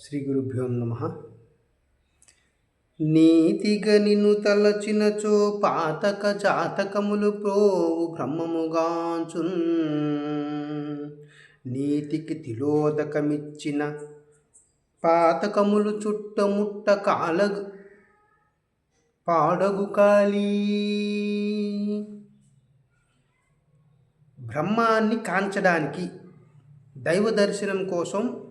శ్రీ గురుభ్యో నమ. నీతిగా నిన్ను తలచినచో పాతక జాతకములు ప్రోవు బ్రహ్మముగాంచున్. నీతికి తిలోదకమిచ్చిన పాతకములు చుట్టముట్ట కాలగు పాడగు కాళీ బ్రహ్మాన్ని కాంచడానికి దైవ దర్శనం కోసం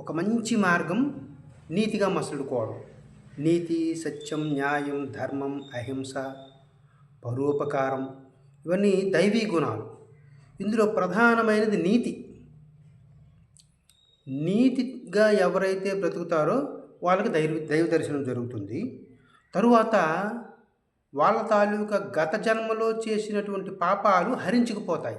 ఒక మంచి మార్గం నీతిగా మసలుకోవడం. నీతి సత్యం న్యాయం ధర్మం అహింస పరోపకారం ఇవన్నీ దైవీ గుణాలు. ఇందులో ప్రధానమైనది నీతి. నీతిగా ఎవరైతే బ్రతుకుతారో వాళ్ళకి దైవ దైవ దర్శనం జరుగుతుంది. తరువాత వాళ్ళ తాలూకా గత జన్మలో చేసినటువంటి పాపాలు హరించుకుపోతాయి.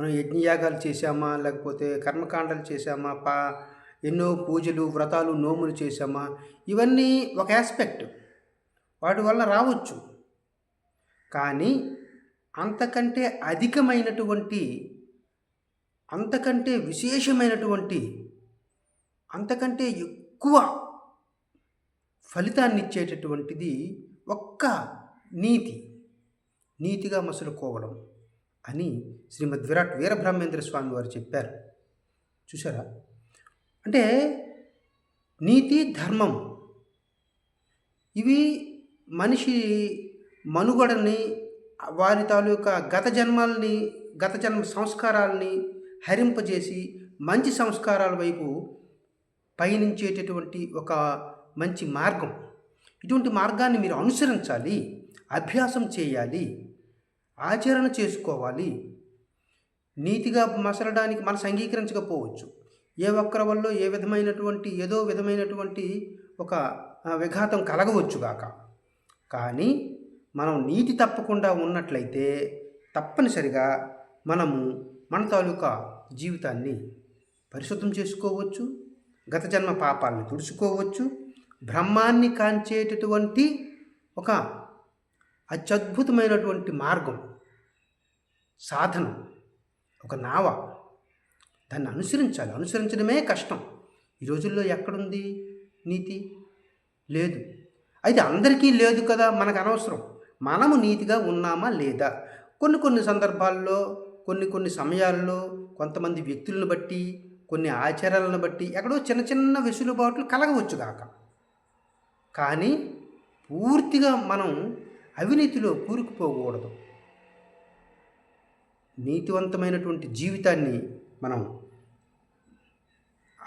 మనం యజ్ఞయాగాలు చేశామా? లేకపోతే కర్మకాండలు చేశామా? పా ఎన్నో పూజలు వ్రతాలు నోములు చేశామా? ఇవన్నీ ఒక ఆస్పెక్ట్ వాటి వల్ల రావచ్చు. కానీ అంతకంటే అధికమైనటువంటి అంతకంటే విశేషమైనటువంటి అంతకంటే ఎక్కువ ఫలితాన్ని ఇచ్చేటటువంటిది ఒక్క నీతి. నీతిగా మసులుకోవడం. అని శ్రీమద్ విరాట్ వీరబ్రహ్మేంద్ర స్వామి వారు చెప్పారు. చూసారా అంటే నీతి ధర్మం ఇవి మనిషి మనుగడని వారి తాలూకా గత జన్మల్ని గత జన్మ సంస్కారాలని హరింపజేసి మంచి సంస్కారాల వైపు పయనించేటటువంటి ఒక మంచి మార్గం. ఇటువంటి మార్గాన్ని మీరు అనుసరించాలి అభ్యాసం చేయాలి. ఆచరణ చేసుకోవాలి. నీతిగా మసలడానికి మనసు అంగీకరించకపోవచ్చు ఏ ఒక్కరి వల్ల ఏ విధమైనటువంటి ఏదో విధమైనటువంటి ఒక విఘాతం కలగవచ్చుగాక కానీ మనం నీతి తప్పకుండా ఉన్నట్లయితే తప్పనిసరిగా మనము మన తాలూకా జీవితాన్ని పరిశుద్ధం చేసుకోవచ్చు గత జన్మ పాపాలను తుడుచుకోవచ్చు బ్రహ్మాన్ని కాంచేటటువంటి ఒక అత్యద్భుతమైనటువంటి మార్గం సాధనం. ఒక నావ దాన్ని అనుసరించాలి. అనుసరించడమే కష్టం. ఈ రోజుల్లో ఎక్కడుంది నీతి? లేదు. అయితే అందరికీ లేదు కదా మనకు అనవసరం. మనము నీతిగా ఉన్నామా లేదా? కొన్ని కొన్ని సందర్భాల్లో కొన్ని కొన్ని సమయాల్లో కొంతమంది వ్యక్తులను బట్టి కొన్ని ఆచారాలను బట్టి ఎక్కడో చిన్న చిన్న వెసులుబాట్లు కలగవచ్చు కాక కానీ పూర్తిగా మనం అవినీతిలో కూరుకుపోకూడదు. నీతివంతమైనటువంటి జీవితాన్ని మనం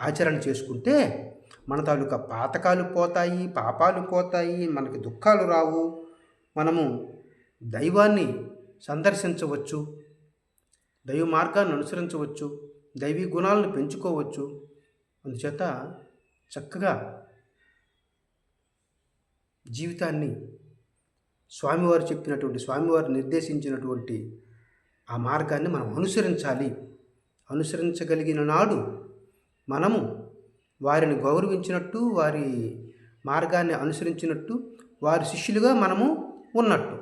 ఆచరణ చేసుకుంటే మన తాలూకా పాతకాలు పోతాయి పాపాలు పోతాయి మనకి దుఃఖాలు రావు. మనము దైవాన్ని సందర్శించవచ్చు దైవ మార్గాన్ని అనుసరించవచ్చు దైవీ గుణాలను పెంచుకోవచ్చు. అందుచేత చక్కగా జీవితాన్ని స్వామివారు చెప్పినటువంటి స్వామివారు నిర్దేశించినటువంటి ఆ మార్గాన్ని మనం అనుసరించాలి. అనుసరించగలిగిన నాడు మనము వారిని గౌరవించినట్టు వారి మార్గాన్ని అనుసరించినట్టు వారి శిష్యులుగా మనము ఉన్నట్టు.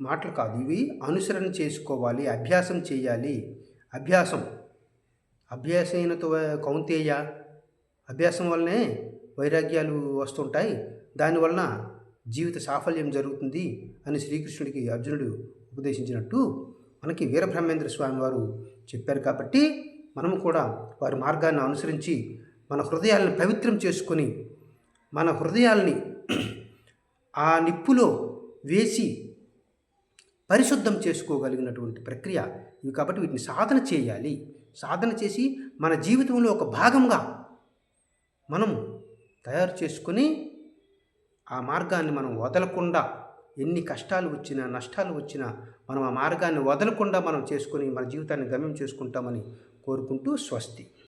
మాటలు కాదు ఇవి. అనుసరణ చేసుకోవాలి అభ్యాసం చేయాలి. అభ్యాసం. అభ్యాసైనతో కౌంతేయ. అభ్యాసం వల్లనే వైరాగ్యాలు వస్తుంటాయి. దానివలన జీవిత సాఫల్యం జరుగుతుంది అని శ్రీకృష్ణుడికి అర్జునుడు ఉపదేశించినట్టు మనకి వీరబ్రహ్మేంద్ర స్వామి వారు చెప్పారు కాబట్టి మనము కూడా వారి మార్గాన్ని అనుసరించి మన హృదయాలను పవిత్రం చేసుకొని మన హృదయాల్ని ఆ నిప్పులో వేసి పరిశుద్ధం చేసుకోగలిగినటువంటి ప్రక్రియ ఇవి కాబట్టి వీటిని సాధన చేయాలి. సాధన చేసి మన జీవితంలో ఒక భాగంగా మనం తయారు చేసుకొని ఆ మార్గాన్ని మనం వదలకుండా ఎన్ని కష్టాలు వచ్చినా నష్టాలు వచ్చినా మనం ఆ మార్గాన్ని వదలకుండా మనం చేసుకొని మన జీవితాన్ని గమ్యం చేసుకుంటామని కోరుకుంటూ స్వస్తి.